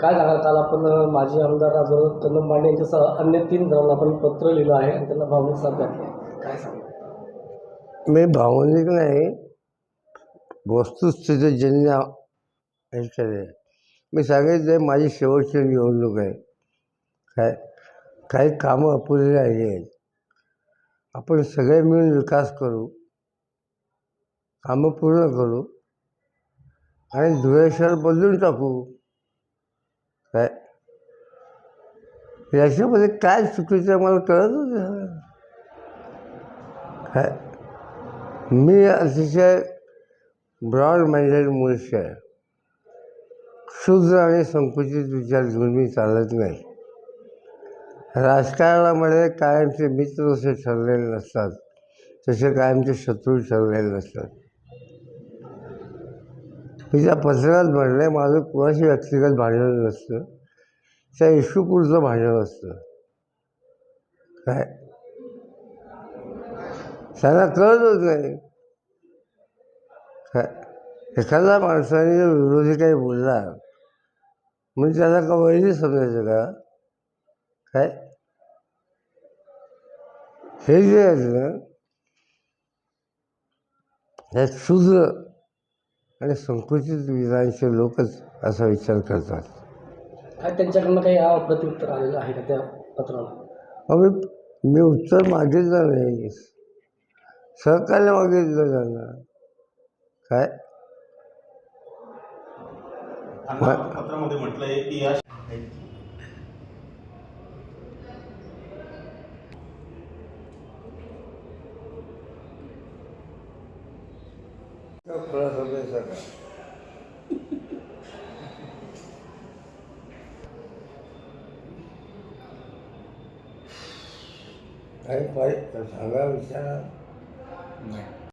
काय झालं काल आपण माजी आमदार राजू कदम मांडे यांच्यासह अन्य तीन जणांना आपण पत्र लिहिलं आहे आणि त्यांना भावनिक साथ घातली आहे काय सांगा मी भावनिक नाही वस्तुस्थितीजन्य हे केले मी सांगितलं माझी शेवटची निवडणूक आहे. काय काही कामं अपुरी राहिली आहेत. आपण सगळे मिळून विकास करू कामं पूर्ण करू आणि धुळे शहर बदलून टाकू. काय? याच्यामध्ये काय चुकीचं मला कळत काय? मी अतिशय ब्रॉड माइंडेड मनुष्य आहे. क्षुद्र आणि संकुचित विचार घेऊन मी चालत नाही. राजकारणामध्ये कायमचे मित्र जसे ठरलेले नसतात तसे कायमचे शत्रू ठरलेले नसतात. मी त्या पत्रात म्हणलं माझं कुणाशी व्यक्तिगत भांडण नसतं. त्या इश्यूपुरतं भांडण असतं. काय? त्यांना कळतच नाही. काय? एखाद्या माणसाने जर विरोधी काही बोलला म्हणजे त्याला का वैरी समजायचं का? काय? हे जे आहेत ना हे क्षुद्र आणि संकुचित विधानचे लोकच असा विचार करतात. काय त्यांच्याकडनं काही अ, प्रत्युत्तर आलेलं आहे का त्या पत्राला? मग मी मी उत्तर मागितलं नाही. सहकार्य मागितलं त्यांना काय? पत्रामध्ये म्हटलं आहे की या 옆으로 서면서가. 아니, 거의 사람 있잖아. 네.